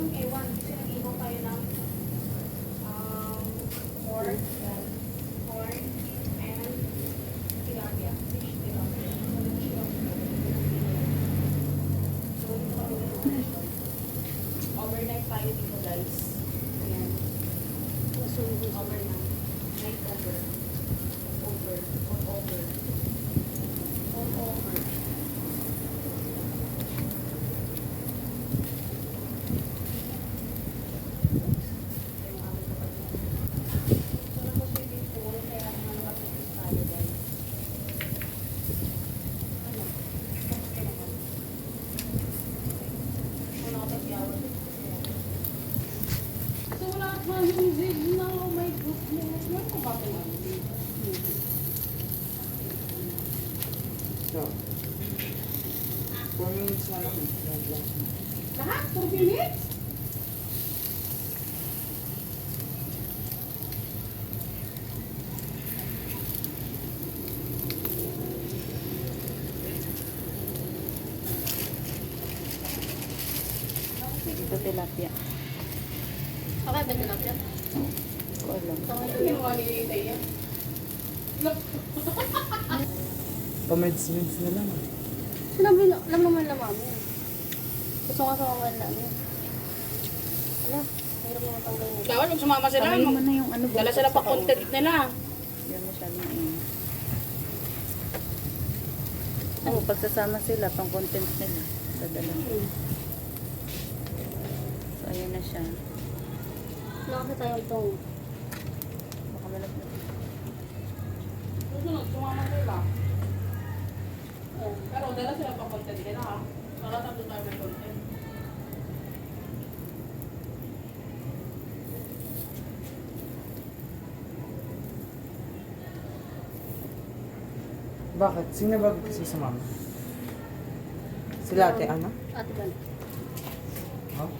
yung one. kasi nag-iwan kayo ng um, pork, corn, and tilapia, fish Overnight tayo dito, guys. Ayan. So, overnight. Night over. Over. or over. 100 na, oh my goodness. Meron ko ba ito? So, 4 minutes na lang. Lahat? 4 minutes? Ito tilapia. Okay, ba tilapia? Ko alam. Ginawa ni Taya. Pameds-meds na lang. ah. Sinabi na, alam naman na mami. Gusto nga sa mga namin. Ala, hirap naman tanggal nito. Dapat kung sumama sila, Tanggalin mo na yung ano. dala sila sa pa content nila. Yan masyadong mainit. Oo, pagsasama sila, pang content nila. Dadala. So, ayan na siya. Nakakita tayo itong Baka malapit. Susunod, sumama sila. Pero dala sila pa content nila ha. Para tatlo tayo may content. Bakit? Sino ba kasi sa mama? Sila ate, ano? Ate Gan. Oh?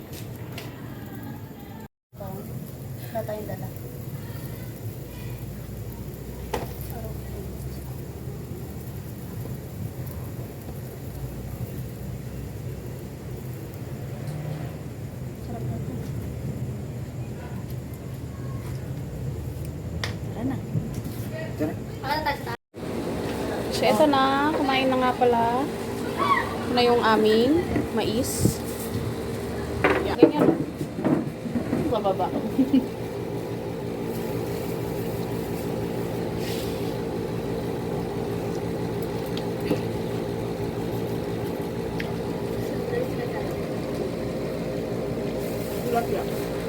Wala tayong dala. So, ito na. Kumain na nga pala. Ito na yung aming mais. Ganyan. Bababa. Pirapiranga.